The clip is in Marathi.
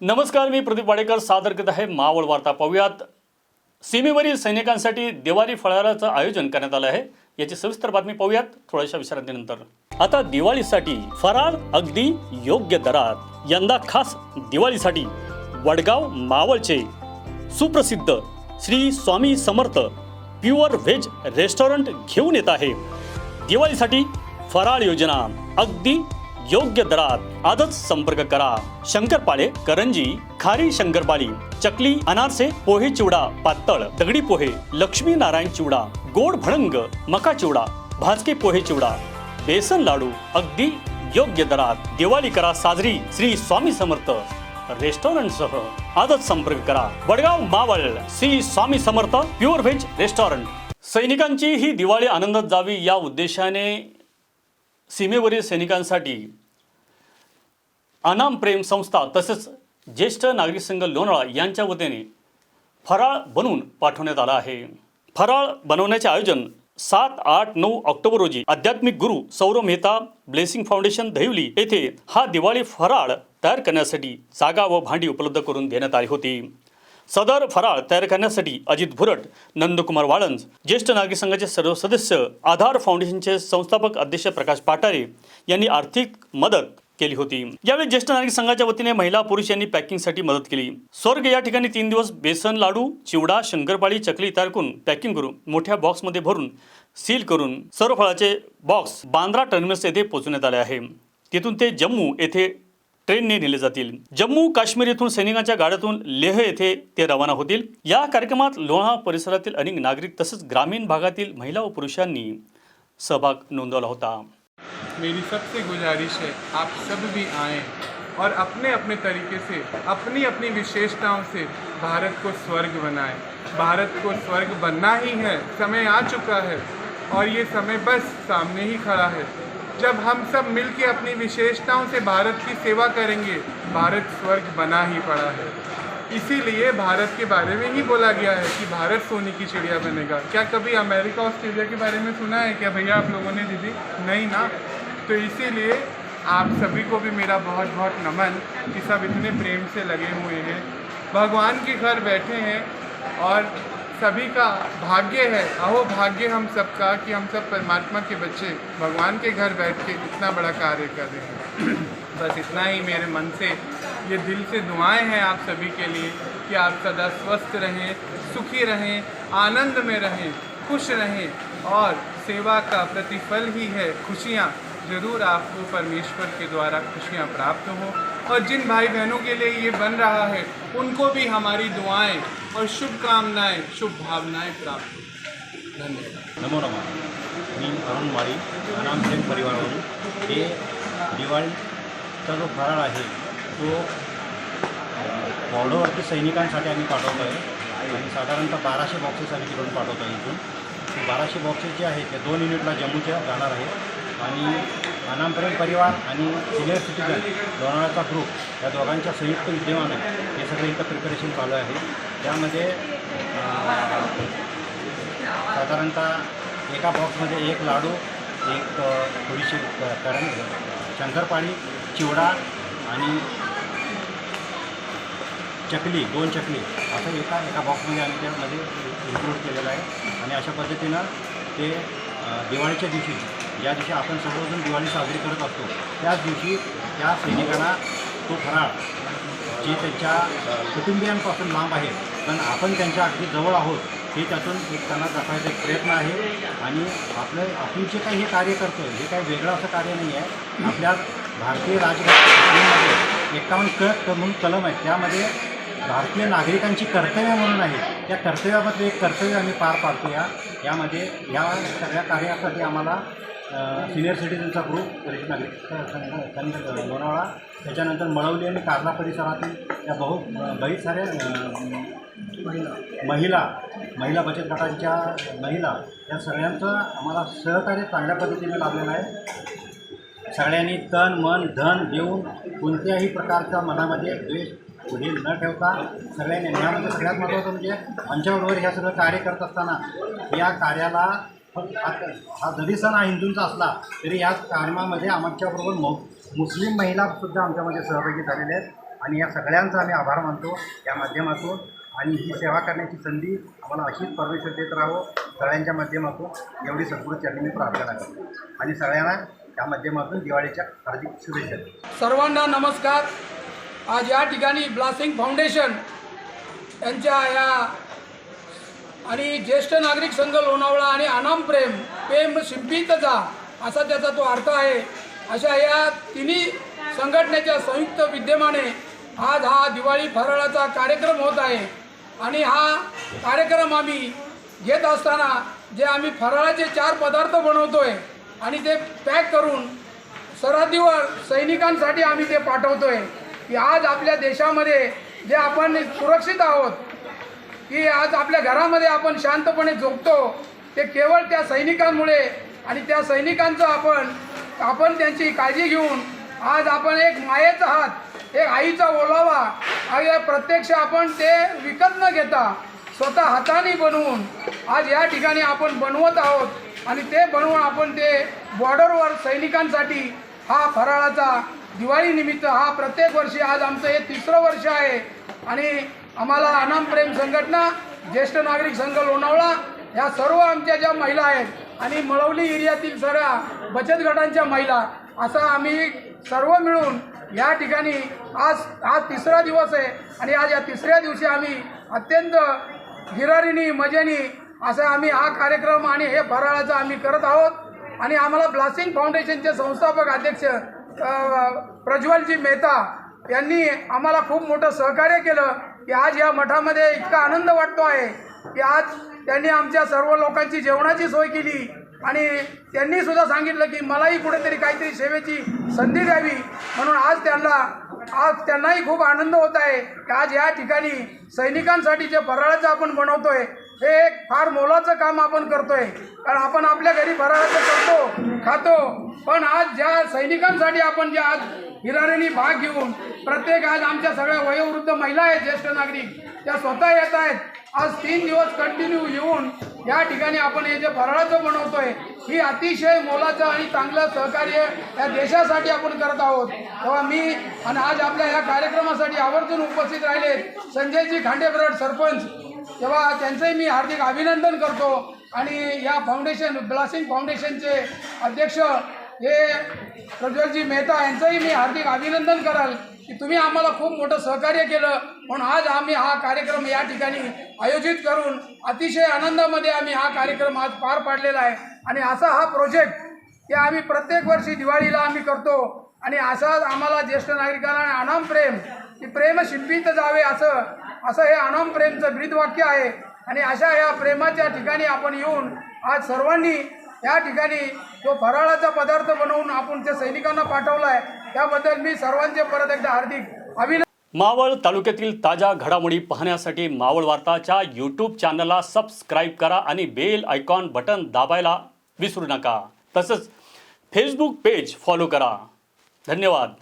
नमस्कार मी प्रदीप वाडेकर. सादर करत आहे मावळ वार्ता पाहूयात. सीमेवरील सैनिकांसाठी दिवाळी फळाराचं आयोजन करण्यात आलं आहे. याची सविस्तर बातमी पाहूयात थोड्याशा विश्रांतीनंतर. आता दिवाळीसाठी फराळ अगदी योग्य दरात यंदा खास दिवाळीसाठी वडगाव मावळचे सुप्रसिद्ध Shri Swami Samarth pure veg restaurant घेऊन येत आहे. दिवाळीसाठी फराळ योजना अगदी योग्य दरात आजच संपर्क करा. शंकरपाळे करंजी खारी शंकरपाळी चकली अनारसे पोहे चिवडा पातळ दगडी पोहे लक्ष्मी नारायण चिवडा गोड भडंग मका चिवडा भाजके पोहे चिवडा बेसन लाडू अगदी योग्य दरात. दिवाळी करा साजरी श्री स्वामी समर्थ. रेस्टॉरंट सह आजच संपर्क करा. Vadgaon Maval Shri Swami Samarth pure veg restaurant. सैनिकांची ही दिवाळी आनंदात जावी या उद्देशाने सीमेवरील सैनिकांसाठी अनाम प्रेम संस्था तसेच ज्येष्ठ नागरिक संघ लोणाळा यांच्या वतीने फराळ बनवून पाठवण्यात आला आहे. फराळ बनवण्याचे आयोजन सात आठ नऊ ऑक्टोबर रोजी आध्यात्मिक गुरु सौरव मेहता ब्लेसिंग फाउंडेशन दहिवली येथे हा दिवाळी फराळ तयार करण्यासाठी जागा व भांडी उपलब्ध करून देण्यात आली होती. सदर फराळ तयार करण्यासाठी अजित भुरट नंदकुमार वाळंज ज्येष्ठ नागरिक संघाचे सर्व सदस्य आधार फाउंडेशनचे संस्थापक अध्यक्ष प्रकाश पाटारे यांनी आर्थिक मदत केली होती. यावेळी ज्येष्ठ नागरिक संघाच्या वतीने महिला पुरुष यांनी पॅकिंगसाठी मदत केली. स्वर्ग या ठिकाणी तीन दिवस बेसन लाडू चिवडा शंकरपाळी चकली तयार करून पॅकिंग करून मोठ्या बॉक्समध्ये भरून सील करून सर्व फळाचे बॉक्स बांद्रा टर्मिनस येथे पोहोचवण्यात आले आहे. तिथून ते जम्मू येथे ट्रेनने नेले जातील. जम्मू काश्मीर येथून सैनिकांच्या गाड्यातून लेह येथे ते रवाना होतील. या कार्यक्रमात लोहा परिसरातील अनेक नागरिक तसंच ग्रामीण भागातील महिला व पुरुषांनी सहभाग नोंदवला होता. मेरी सबसे गुजारिश है, आप सब भी आएँ और अपने अपने तरीके से, अपनी अपनी विशेषताओं से भारत को स्वर्ग बनाएँ। भारत को स्वर्ग बनना ही है, समय आ चुका है और ये समय बस सामने ही खड़ा है। जब हम सब मिलके अपनी विशेषताओं से भारत की सेवा करेंगे, भारत स्वर्ग बना ही पड़ा है। इसीलिए भारत के बारे में ही बोला गया है कि भारत सोने की चिड़िया बनेगा। क्या कभी अमेरिका, ऑस्ट्रेलिया के बारे में सुना है? क्या भैया आप लोगों ने, दीदी? नहीं ना? तो इसीलिए आप सभी को भी मेरा बहुत बहुत नमन कि सब इतने प्रेम से लगे हुए हैं। भगवान के घर बैठे हैं और सभी का भाग्य है। अहो, भाग्य हम सबका कि हम सब परमात्मा के बच्चे भगवान के घर बैठ के इतना बड़ा कार्य कर रहे हैं। बस इतना ही मेरे मन से, ये दिल से दुआएँ हैं आप सभी के लिए कि आप सदा स्वस्थ रहें, सुखी रहें, आनंद में रहें, खुश रहें और सेवा का प्रतिफल ही है, खुशियाँ ज़रूर आपको परमेश्वर के द्वारा खुशियाँ प्राप्त हों और जिन भाई बहनों के लिए ये बन रहा है, उनको भी हमारी दुआएँ और शुभकामनाएँ शुभ भावनाएँ प्राप्त हों। धन्यवाद। नमो नमः। मी अरुण माळी अनाम प्रेम परिवारावरून हे दिवाळीचा जो फराळ आहे तो बॉर्डरवरती सैनिकांसाठी आम्ही पाठवतो आहे आणि साधारणतः बाराशे बॉक्सेस आम्ही तिकडून पाठवतो आहे इथून बाराशे बॉक्सेस जे आहेत ते दोन युनिटला जम्मूच्या जाणार आहेत आणि अनाम परिवार आणि सिनियर सिटीजन लोणावळ्याचा ग्रुप या दोघांच्या संयुक्त विद्यमाने हे सगळं इथं प्रिपरेशन चालू आहे. त्यामध्ये साधारणतः एका बॉक्समध्ये एक लाडू एक थोडीशी करण शंकरपाळी चिवडा आणि चकली दोन चकली असं एका एका बॉक्समध्ये आम्ही त्यामध्ये इन्क्लूड केलेलं आहे. आणि अशा पद्धतीनं ते दिवाळीच्या दिवशी ज्या दिवशी आपण सर्वजण दिवाळी साजरी करत असतो. त्याच दिवशी त्या सैनिकांना तो फराळ जे त्यांच्या कुटुंबियांपासून लांब आहे पण आपण त्यांच्या अगदी जवळ आहोत हे त्यातून एक त्यांना दाखवायचा एक प्रयत्न आहे. आणि आपलं आपण जे काही हे कार्य करतो हे काही वेगळं असं कार्य नाही आहे. आपल्या भारतीय राजकारणामध्ये एकावन्न क म्हणून कलम आहे त्यामध्ये भारतीय नागरिकांची कर्तव्य म्हणून आहे. त्या कर्तव्यामध्ये एक कर्तव्य आम्ही पार पाडतो या यामध्ये या सगळ्या कार्यासाठी आम्हाला सिनियर सिटीजनचा ग्रुप वरिष्ठ नागरिक संघ लोणावळा त्याच्यानंतर मळवली आणि कारला परिसरातील त्या बहु बरीच साऱ्या महिला महिला बचत गटांच्या महिला या सगळ्यांचं आम्हाला सहकार्य चांगल्या पद्धतीने लाभलेलं आहे. सगळ्यांनी तन मन धन देऊन कोणत्याही प्रकारचा मनामध्ये द्वेष पुढे न ठेवता सगळ्यांनी यामध्ये सगळ्यात महत्त्वाचं म्हणजे आमच्याबरोबर ह्या सगळं कार्य करत असताना या कार्याला हा हा जरी सण हा हिंदूंचा असला तरी या कार्यक्रमामध्ये आमच्याबरोबर मो मुस्लिम महिलासुद्धा आमच्यामध्ये सहभागी झालेल्या आहेत. आणि या सगळ्यांचा आम्ही आभार मानतो या माध्यमातून. आणि ही सेवा करण्याची संधी आम्हाला अशीच परमेश्वर देत राहो सगळ्यांच्या माध्यमातून. एवढी सद्गुरू मी प्रार्थना करतो. आणि सगळ्यांना त्या माध्यमातून दिवाळीच्या हार्दिक शुभेच्छा सर्वांना नमस्कार. आज या ठिकाणी ब्लासिंग फाउंडेशन यांच्या या आणि ज्येष्ठ नागरिक संघ लोणावळा आणि अनाम प्रेम प्रेम शिंपितचा असा त्याचा तो अर्थ आहे. अशा या तिन्ही संघटनेच्या संयुक्त विद्यमाने आज हा दिवाळी फराळाचा कार्यक्रम होत आहे. आणि हा कार्यक्रम आम्ही घेत असताना जे आम्ही फराळाचे चार पदार्थ बनवतोय आणि ते पॅक करून सरहद्दीवर सैनिकांसाठी आम्ही ते पाठवतोय. की आज आपल्या देशामध्ये जे आपण सुरक्षित आहोत की आज आपल्या घरामध्ये आपण शांतपणे झोपतो. ते केवळ त्या सैनिकांमुळे आणि त्या सैनिकांचं आपण आपण त्यांची काळजी घेऊन आज आपण एक मायेचा हात एक आईचा ओलावा आणि प्रत्यक्ष आपण ते विकत न घेता स्वतः हाताने बनवून आज या ठिकाणी आपण बनवत आहोत. आणि ते बनवून आपण ते बॉर्डरवर सैनिकांसाठी हा फराळाचा दिवाळीनिमित्त हा प्रत्येक वर्षी आज आमचं हे तिसरं वर्ष आहे. आणि आम्हाला अनाम प्रेम संघटना ज्येष्ठ नागरिक संघ लोणावळा ह्या सर्व आमच्या ज्या महिला आहेत आणि मळवली एरियातील सर्व बचत गटांच्या महिला असा आम्ही सर्व मिळून या ठिकाणी आज आज तिसरा दिवस आहे आणि आज या तिसऱ्या दिवशी आम्ही अत्यंत हिरारीनी मजेनी असा आम्ही हा कार्यक्रम आणि हे फराळाचं आम्ही करत आहोत. आणि आम्हाला ब्लासिंग फाउंडेशनचे संस्थापक अध्यक्ष प्रज्वलजी मेहता यांनी आम्हाला खूप मोठं सहकार्य केलं. की आज या मठामध्ये इतका आनंद वाटतो आहे की आज त्यांनी आमच्या सर्व लोकांची जेवणाची सोय केली. आणि त्यांनी सुद्धा सांगितलं की मलाही कुठेतरी काहीतरी सेवेची संधी द्यावी. म्हणून आज त्यांना आज त्यांनाही खूप आनंद होत आहे की आज या ठिकाणी सैनिकांसाठी जे फराळाचं आपण बनवतोय हे एक फार मोलाचं काम आपण करतोय. कारण आपण आपल्या घरी फराळाचं करतो खातो. पण आज ज्या सैनिकांसाठी आपण जे आज हिरारेनी भाग घेऊन प्रत्येक आज आमच्या सगळ्या वयोवृद्ध महिला आहेत ज्येष्ठ नागरिक त्या स्वतः येत आहेत. आज तीन दिवस कंटिन्यू येऊन या ठिकाणी आपण हे जे फराळाचं बनवतोय ही अतिशय मोलाचं आणि चांगलं सहकार्य या देशासाठी आपण करत आहोत. तेव्हा मी आणि आज आपल्या या कार्यक्रमासाठी आवर्जून उपस्थित राहिले संजयजी खांडेबरड सरपंच तेव्हा त्यांचंही मी हार्दिक अभिनंदन करतो. आणि या फाउंडेशन ब्लासिंग फाउंडेशनचे अध्यक्ष हे प्रज्वलजी मेहता यांचंही मी हार्दिक अभिनंदन कराल की तुम्ही आम्हाला खूप मोठं सहकार्य केलं. म्हणून आज आम्ही हा कार्यक्रम या ठिकाणी आयोजित करून अतिशय आनंदामध्ये आम्ही हा कार्यक्रम आज पार पाडलेला आहे. आणि असा हा प्रोजेक्ट हे आम्ही प्रत्येक वर्षी दिवाळीला आम्ही करतो. आणि असाच आम्हाला ज्येष्ठ नागरिकांना अनाम प्रेम की प्रेम शिंपित जावे असं असं हे अनाम प्रेमचं ब्रीदवाक्य आहे. आणि अशा या प्रेमाच्या ठिकाणी आपण येऊन आज सर्वांनी या ठिकाणी जो फराळाचा पदार्थ बनवून आपण त्या सैनिकांना पाठवला आहे त्याबद्दल मी सर्वांचे परत एकदा हार्दिक अभिनंदन. मावळ तालुक्यातील ताज्या घडामोडी पाहण्यासाठी मावळ वार्ताच्या यूट्यूब चॅनलला सबस्क्राईब करा आणि बेल आयकॉन बटन दाबायला विसरू नका. तसंच फेसबुक पेज फॉलो करा. धन्यवाद.